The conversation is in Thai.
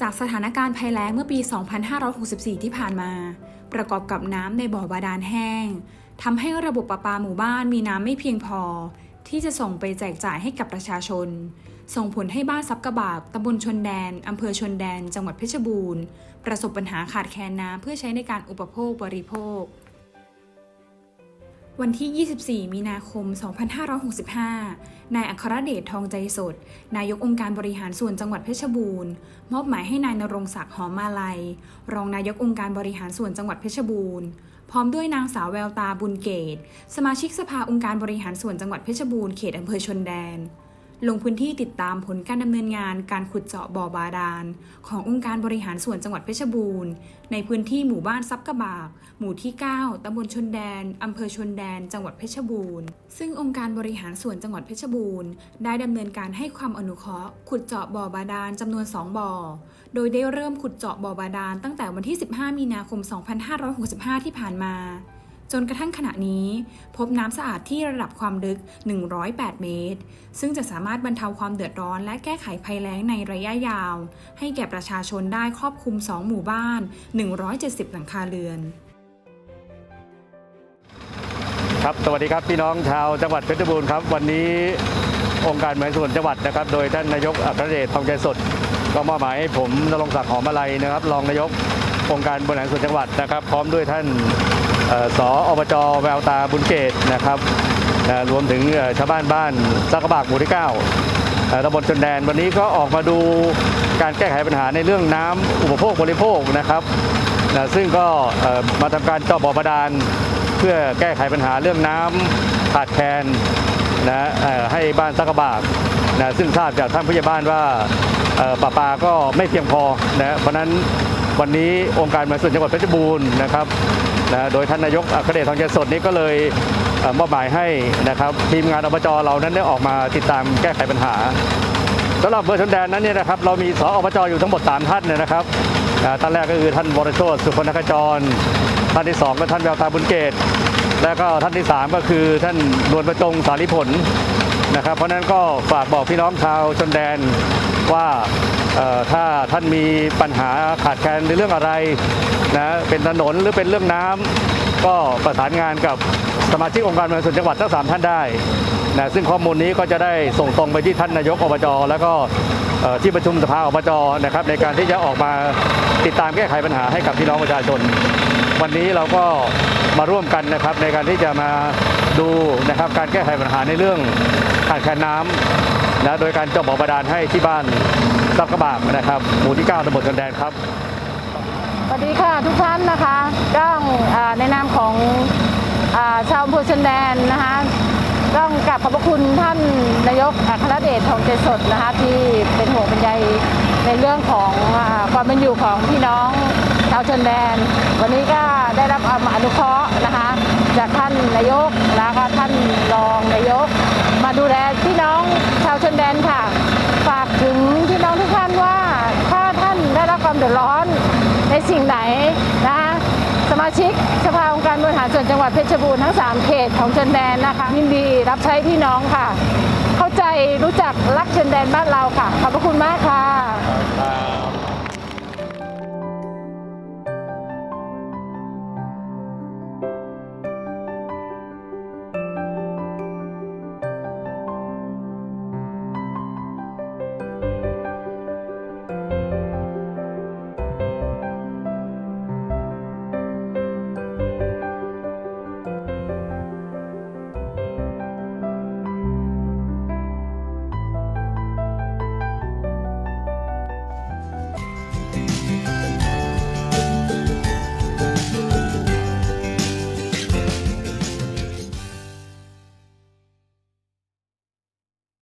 จากสถานการณ์ภัยแล้งเมื่อปี 2564 ที่ผ่านมา ประกอบกับน้ำในบ่อบาดาลแห้งทำให้ระบบประปาหมู่บ้านมีน้ำไม่เพียงพอ ที่จะส่งไปแจกจ่ายให้กับประชาชน ส่งผลให้บ้านซับกระบาบตำบลชนแดนอำเภอชนแดน จังหวัดเพชรบูรณ์ ประสบปัญหาขาดแคลนน้ำเพื่อใช้ในการอุปโภคบริโภค วันที่ 24 มีนาคม 2565 นายอัครเดชทองใจสด นายกองค์การบริหารส่วนจังหวัดเพชรบูรณ์ มอบหมายให้นายนรงศักดิ์หอมมาลัย รองนายกองค์การบริหารส่วนจังหวัดเพชรบูรณ์ พร้อมด้วยนางสาวแววตาบุญเกต สมาชิกสภาองค์การบริหารส่วนจังหวัดเพชรบูรณ์เขตอำเภอชนแดน ลงพื้นที่ติดตามผลการดำเนินงานการขุดเจาะบ่อบาดาล ขององค์การบริหารส่วนจังหวัดเพชรบูรณ์ ในพื้นที่หมู่บ้านซับกระบาก หมู่ที่ 9ตำบลชนแดนอำเภอชนแดน จังหวัดเพชรบูรณ์ ซึ่งองค์การบริหารส่วนจังหวัดเพชรบูรณ์ ได้ดำเนินการให้ความอนุเคราะห์ ขุดเจาะบ่อบาดาลจำนวน 2 บ่อ โดยได้เริ่มขุดเจาะบ่อบาดาลตั้งแต่วันที่ 15 มีนาคม 2565 ที่ผ่านมา จนกระทั่งขณะนี้ พบน้ำสะอาดที่ระดับความลึก 108 เมตร ซึ่งจะสามารถบรรเทาความเดือดร้อนและแก้ไขภัยแล้งในระยะยาว ให้แก่ประชาชนได้ครอบคลุม 2 หมู่บ้าน 170 หลังคาเรือน ครับ สวัสดีครับพี่น้องชาวจังหวัดเพชรบูรณ์ครับ วันนี้องค์การบริหารส่วนจังหวัดนะครับ โดยท่านนายกอัครเดชทองใจสดก็มอบหมายให้ผมนรงศักดิ์หอมมาลัยนะครับ รองนายกองค์การบริหารส่วนจังหวัดนะครับ พร้อมด้วยท่าน เอ่อบจแววตาบุญเกตนะครับรวมถึงชาวบ้านบ้านซักกระบากหมู่ที่9เอ่อตำบลชนแดนวันนี้ก็ออกมาดูการแก้ไขปัญหาในเรื่องน้ำอุปโภคบริโภคนะครับนะซึ่งก็มาทำการเจาะบ่อบาดาลเพื่อแก้ไขปัญหาเรื่องน้ำขาดแคลนนะให้บ้านสักกระบาก นะซึ่งทราบจากท่านผู้ใหญ่บ้านว่าประปาก็ไม่เพียงพอนะเพราะนั้นวันนี้องค์การบริหาส่วนจังหวัดเพชรบูรณ์นะครับนะโดยท่านนายกอัครเดชทองใจสดนี้ก็เลยเมอบหมายให้นะครับทีมงานอบจเรานั้นได้ออกมาติดตามแก้ไขปัญหาสำหรับเบอร์ชนแดนนั้นเนี่ยนะครับเรามีสออบจอยู่ทั้งหมด 3 ท่านเนี่ยนะครับอ่าท่านแรกก็คือท่านวรโชตสุพรรณกจร ท่านที่ 2 ก็ท่านแววตาบุญเกต แล้วก็ท่านที่ 3 ก็คือท่านนวลประจงสาริผล นะครับ เพราะนั้นก็ฝากบอกพี่น้องชาวชนแดนว่าถ้าท่านมีปัญหาขาดแคลนในเรื่องอะไรนะเป็นถนนหรือเป็นเรื่องน้ำก็ประสานงานกับสมาชิกองค์การบริหารส่วนจังหวัดทั้งสามท่านได้นะซึ่งข้อมูลนี้ก็จะได้ส่งตรงไปที่ท่านนายกอบจแล้วก็ที่ประชุมสภาอบจนะครับ ในการที่จะออกมาติดตามแก้ไขปัญหาให้กับพี่น้องประชาชน วันนี้เราก็มาร่วมกันนะครับในการที่จะมา ดูนะครับการแก้ไขปัญหาในเรื่องขาดแคลนน้ำนะโดยการเจาะบ่อบาดาลให้ที่บ้านซับกระบากนะครับ หมู่ที่ 9ตำบลชนแดนครับสวัสดีค่ะทุกท่านนะคะต้องอในนามของอาชาวอำเภอชนแดนนะคะต้องกราบขอบพระคุณท่านนายกอัครเดชทองใจสดนะคะที่เป็นห่วงเป็นใยในเรื่องของอความเป็นอยู่ของพี่น้อง ชาวชนแดน วันนี้ก็ได้รับเอามอนุเคราะห์นะคะ จากท่านนายกแล้วก็ท่านรองนายก มาดูแลพี่น้องชาวชนแดนค่ะ ฝากถึงพี่น้องทุกท่านว่าถ้าท่านได้รับความเดือดร้อนในสิ่งไหนนะคะสมาชิกสภาองค์การบริหารส่วนจังหวัดเพชรบูรณ์ทั้ง 3 เขตของชนแดนนะคะยินดีรับใช้พี่น้องค่ะ เข้าใจรู้จักรักชนแดนบ้านเราค่ะ ขอบพระคุณมากค่ะ